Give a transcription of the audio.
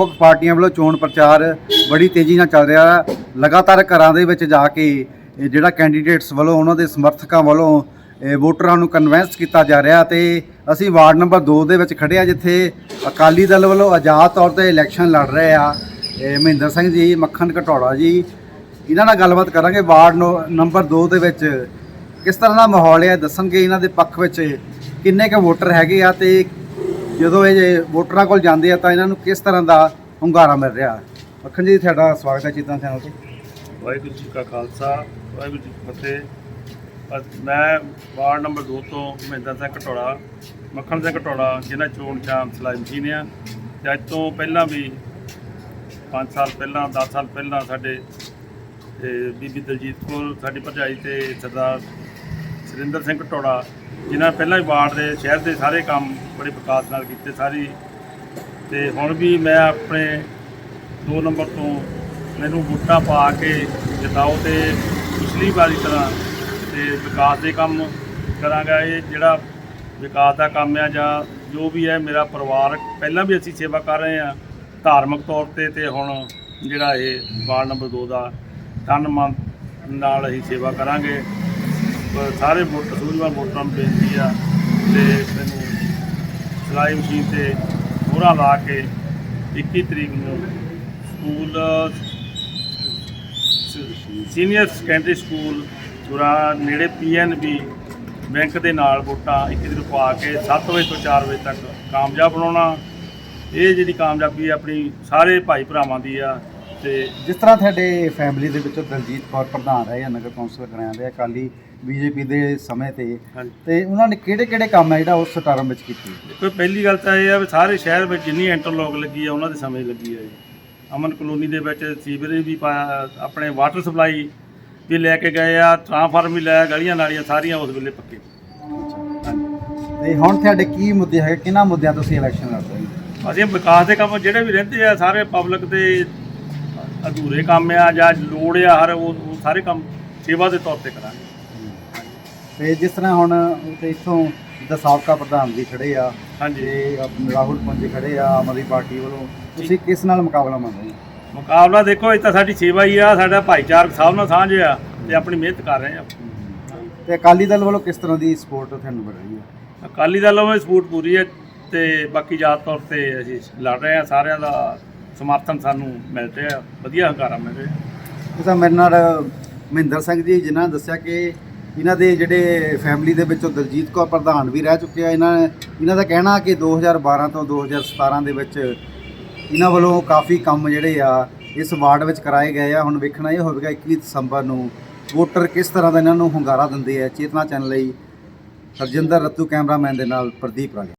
ਵੱਖ ਪਾਰਟੀਆਂ ਵੱਲੋਂ ਚੋਣ ਪ੍ਰਚਾਰ ਬੜੀ ਤੇਜ਼ੀ ਨਾਲ ਚੱਲ ਰਿਹਾ ਹੈ। ਲਗਾਤਾਰ ਘਰਾਂ ਦੇ ਵਿੱਚ ਜਾ ਕੇ ਇਹ ਜਿਹੜਾ ਕੈਂਡੀਡੇਟਸ ਵੱਲੋਂ ਉਹਨਾਂ ਦੇ ਸਮਰਥਕਾਂ ਵੱਲੋਂ ਇਹ ਵੋਟਰਾਂ ਨੂੰ ਕਨਵਿੰਸ ਕੀਤਾ ਜਾ ਰਿਹਾ ਤੇ ਅਸੀਂ ਵਾਰਡ ਨੰਬਰ 2 ਦੇ ਵਿੱਚ ਖੜੇ ਆ ਜਿੱਥੇ ਅਕਾਲੀ ਦਲ ਵੱਲੋਂ ਆਜ਼ਾਦ ਤੌਰ ਤੇ ਇਲੈਕਸ਼ਨ ਲੜ ਰਹੇ ਆ। ਇਹ ਮਹਿੰਦਰ ਸਿੰਘ ਜੀ, ਮੱਖਣ ਘਟੌੜਾ ਜੀ, ਇਹਨਾਂ ਨਾਲ ਗੱਲਬਾਤ ਕਰਾਂਗੇ ਵਾਰਡ ਨੋ- ਨੰਬਰ 2 ਦੇ ਵਿੱਚ। ਕਿਸ ਤਰ੍ਹਾਂ ਦਾ ਮਾਹੌਲ ਹੈ? ਦੱਸਣਗੇ ਇਹਨਾਂ ਦੇ ਪੱਖ ਵਿੱਚ ਕਿੰਨੇ ਕੁ ਵੋਟਰ ਹੈਗੇ ਆ ਤੇ ਜਦੋਂ ਇਹ ਵੋਟਰਾਂ ਕੋਲ ਜਾਂਦੇ ਆ ਤਾਂ ਇਹਨਾਂ ਨੂੰ ਕਿਸ ਤਰ੍ਹਾਂ ਦਾ ਹੁੰਗਾਰਾ ਮਿਲ ਰਿਹਾ? ਮੱਖਣ ਜੀ, ਤੁਹਾਡਾ ਸਵਾਗਤ ਹੈ ਚੀਤਾਂ ਚੈਨਲ ਤੇ। ਵਾਹਿਗੁਰੂ ਜੀ ਕਾ ਖਾਲਸਾ, ਵਾਹਿਗੁਰੂ ਜੀ ਕੀ ਫਤਿਹ। ਮੈਂ ਵਾਰਡ ਨੰਬਰ 2 ਤੋਂ ਮਹਿੰਦਰ ਸਿੰਘ ਘਟੋੜਾ ਮੱਖਣ ਸਿੰਘ ਘਟੋੜਾ ਜ਼ਿਲ੍ਹਾ ਚੋਣ ਚਾਂਸ ਸਲਾਈ ਮਸ਼ੀਨ ਆ। ਤੇ ਅੱਜ ਤੋਂ ਪਹਿਲਾਂ ਵੀ 5 ਸਾਲ ਪਹਿਲਾਂ 10 ਸਾਲ ਪਹਿਲਾਂ ਸਾਡੇ, ਤੇ ਬੀਬੀ ਦਲਜੀਤ ਕੌਰ ਸਾਡੀ ਭਰਜਾਈ ਤੇ ਸਰਦਾਰ ਸੁਰਿੰਦਰ ਸਿੰਘ ਘਟੋੜਾ ਜਿਨ੍ਹਾਂ ਪਹਿਲਾਂ ਹੀ ਵਾਰਡ ਦੇ, ਸ਼ਹਿਰ ਦੇ ਸਾਰੇ ਕੰਮ ਬੜੇ ਵਿਕਾਸ ਨਾਲ ਕੀਤੇ ਸਾਰੀ। ਤੇ ਹੁਣ ਵੀ ਮੈਂ ਆਪਣੇ 2 ਨੰਬਰ ਤੋਂ ਮੈਨੂੰ ਵੋਟਾਂ ਪਾ ਕੇ ਜਿਤਾਓ ਤੇ ਪਿਛਲੀ ਵਾਰੀ ਤਰ੍ਹਾਂ ਤੇ ਵਿਕਾਸ ਦੇ ਕੰਮ ਕਰਾਂਗਾ। ਇਹ ਜਿਹੜਾ ਵਿਕਾਸ ਦਾ ਕੰਮ ਆ ਜਾਂ ਜੋ ਵੀ ਹੈ ਮੇਰਾ ਪਰਿਵਾਰ, ਪਹਿਲਾਂ ਵੀ ਅਸੀਂ ਸੇਵਾ ਕਰ ਰਹੇ ਆ ਧਾਰਮਿਕ ਤੌਰ ਤੇ ਤੇ ਹੁਣ ਜਿਹੜਾ ਇਹ ਵਾਰਡ ਨੰਬਰ 2 ਦਾ ਤਨ ਮਨ ਨਾਲ ਅਸੀਂ ਸੇਵਾ ਕਰਾਂਗੇ। ਸਾਰੇ ਵੋਟ, ਸੂਝਵਾਨ ਵੋਟਰਾਂ ਨੂੰ ਬੇਨਤੀ ਆ ਤੇ ਮੈਨੂੰ ਸਿਲਾਈ ਮਸ਼ੀਨ ਤੇ ਮੋਹਰਾਂ ਲਾ ਕੇ 21 ਤਰੀਕ ਨੂੰ ਸਕੂਲ, ਸੀਨੀਅਰ ਸੈਕੰਡਰੀ ਸਕੂਲ ਪੂਰਾ ਨੇੜੇ ਪੀਐਨਬੀ ਬੈਂਕ ਦੇ ਨਾਲ ਵੋਟਾਂ 21 ਦਿਨ ਪਾ ਕੇ 7 ਵਜੇ ਤੋਂ 4 ਵਜੇ ਤੱਕ ਕਾਮਯਾਬ ਬਣਾਉਣਾ। ਇਹ ਜਿਹੜੀ ਕਾਮਯਾਬੀ ਆਪਣੀ ਸਾਰੇ ਭਾਈ ਭਰਾਵਾਂ ਦੀ ਆ ਤੇ ਜਿਸ ਤਰ੍ਹਾਂ ਤੁਹਾਡੇ ਫੈਮਿਲੀ ਦੇ ਵਿੱਚੋਂ ਦਲਜੀਤ ਕੌਰ ਪ੍ਰਧਾਨ ਰਹੇ ਆ ਨਗਰ ਕੌਂਸਲ ਬਣਾਇਆ ਦੇ ਅਕਾਲੀ ਬੀਜੇਪੀ ਦੇ ਸਮੇਂ ਤੇ ਹਾਂਜੀ। ਤੇ ਉਹਨਾਂ ਨੇ ਕਿਹੜੇ ਕਿਹੜੇ ਕੰਮ ਹੈ ਜਿਹੜਾ ਉਸ ਟਰਮ ਵਿੱਚ ਕੀਤੇ? ਦੇਖੋ ਪਹਿਲੀ ਗੱਲ ਤਾਂ ਇਹ ਆ ਵੀ ਸਾਰੇ ਸ਼ਹਿਰ ਵਿੱਚ ਜਿੰਨੀ ਇੰਟਰਲੋਕ ਲੱਗੀ ਆ ਉਹਨਾਂ ਦੇ ਸਮੇਂ ਲੱਗੀ ਆ ਇਹ ਅਮਨ ਕਲੋਨੀ ਦੇ ਵਿੱਚ ਸੀਵਰੇਜ ਵੀ ਪਾਇਆ ਆਪਣੇ ਵਾਟਰ ਸਪਲਾਈ ਵੀ ਲੈ ਕੇ ਗਏ ਆ ਟ੍ਰਾਂਸਫਾਰਮ ਵੀ ਲਾਇਆ ਗਲੀਆਂ ਨਾਲੀਆਂ ਸਾਰੀਆਂ ਉਸ ਵੇਲੇ ਪੱਕੇ। ਤੇ ਹੁਣ ਤੁਹਾਡੇ ਕੀ ਮੁੱਦੇ ਹੈਗੇ ਕਿਹਨਾਂ ਮੁੱਦਿਆਂ ਤੋਂ ਤੁਸੀਂ ਇਲੈਕਸ਼ਨ ਲੜ ਰਹੇ ਹੋ? ਅਸੀਂ ਵਿਕਾਸ ਦੇ ਕੰਮ ਜਿਹੜੇ ਵੀ ਰਹਿੰਦੇ ਆ ਸਾਰੇ ਪਬਲਿਕ ਦੇ ਅਧੂਰੇ ਕੰਮ ਆ ਜਾਂ ਲੋੜ ਆ ਹਰ ਉਹ ਉਹ ਸਾਰੇ ਕੰਮ ਸੇਵਾ ਦੇ ਤੌਰ ਤੇ ਕਰਾਂਗੇ। ਤੇ ਜਿਸ ਤਰ੍ਹਾਂ ਹੁਣ ਤੇ ਇੱਥੋਂ ਜਿੱਦਾਂ ਸਾਬਕਾ ਪ੍ਰਧਾਨ ਜੀ ਖੜੇ ਆ ਹਾਂਜੀ। ਤੇ ਆਪਣੇ ਰਾਹੁਲ ਪੁੰਜ ਖੜੇ ਆ ਆਮ ਆਦਮੀ ਪਾਰਟੀ ਵੱਲੋਂ ਤੁਸੀਂ ਕਿਸ ਨਾਲ ਮੁਕਾਬਲਾ ਮੰਨਦੇ ਹੋ? ਮੁਕਾਬਲਾ ਦੇਖੋ ਇਹ ਤਾਂ ਸਾਡੀ ਸੇਵਾ ਹੀ ਆ ਸਾਡਾ ਭਾਈਚਾਰਕ ਸਭ ਨਾਲ ਸਾਂਝ ਆ ਤੇ ਆਪਣੀ ਮਿਹਨਤ ਕਰ ਰਹੇ ਆ। ਤੇ ਅਕਾਲੀ ਦਲ ਵੱਲੋਂ ਕਿਸ ਤਰ੍ਹਾਂ ਦੀ ਸਪੋਰਟ ਤੁਹਾਨੂੰ ਮਿਲ ਰਹੀ ਹੈ? ਅਕਾਲੀ ਦਲ ਵੱਲੋਂ ਸਪੋਰਟ ਪੂਰੀ ਹੈ ਤੇ ਬਾਕੀ ਜਾਤ ਤੌਰ ਤੇ ਅਸੀਂ ਲੜ ਰਹੇ ਆ ਸਾਰਿਆਂ ਦਾ ਸਮਰਥਨ ਸਾਨੂੰ ਮਿਲ ਰਿਹਾ ਵਧੀਆ ਹੰਗਾਰਾ ਮਿਲ ਰਿਹਾ ਤਾਂ ਮੇਰੇ ਨਾਲ ਮਹਿੰਦਰ ਸਿੰਘ ਜੀ, ਜਿਨ੍ਹਾਂ ਨੇ ਦੱਸਿਆ ਕਿ ਇਹਨਾਂ ਦੇ ਜਿਹੜੇ ਫੈਮਿਲੀ ਦੇ ਵਿੱਚੋਂ ਦਲਜੀਤ ਕੌਰ ਪ੍ਰਧਾਨ ਵੀ ਰਹਿ ਚੁੱਕੇ ਆ। ਇਹਨਾਂ ਇਹਨਾਂ ਦਾ ਕਹਿਣਾ ਕਿ 2012 ਤੋਂ 2017 ਦੇ ਵਿੱਚ ਇਹਨਾਂ ਵੱਲੋਂ ਕਾਫੀ ਕੰਮ ਜਿਹੜੇ ਆ, ਇਸ ਵਾਰਡ ਵਿੱਚ ਕਰਾਏ ਗਏ ਆ। ਹੁਣ ਵੇਖਣਾ ਇਹ ਹੋਵੇਗਾ 21 ਦਸੰਬਰ ਨੂੰ ਵੋਟਰ ਕਿਸ ਤਰ੍ਹਾਂ ਦਾ ਇਹਨਾਂ ਨੂੰ ਹੁੰਗਾਰਾ ਦਿੰਦੇ ਆ। ਚੇਤਨਾ ਚੈਨਲ ਲਈ ਹਰਜਿੰਦਰ ਰੱਤੂ ਕੈਮਰਾਮੈਨ ਦੇ ਨਾਲ ਪ੍ਰਦੀਪ ਰਾਜ।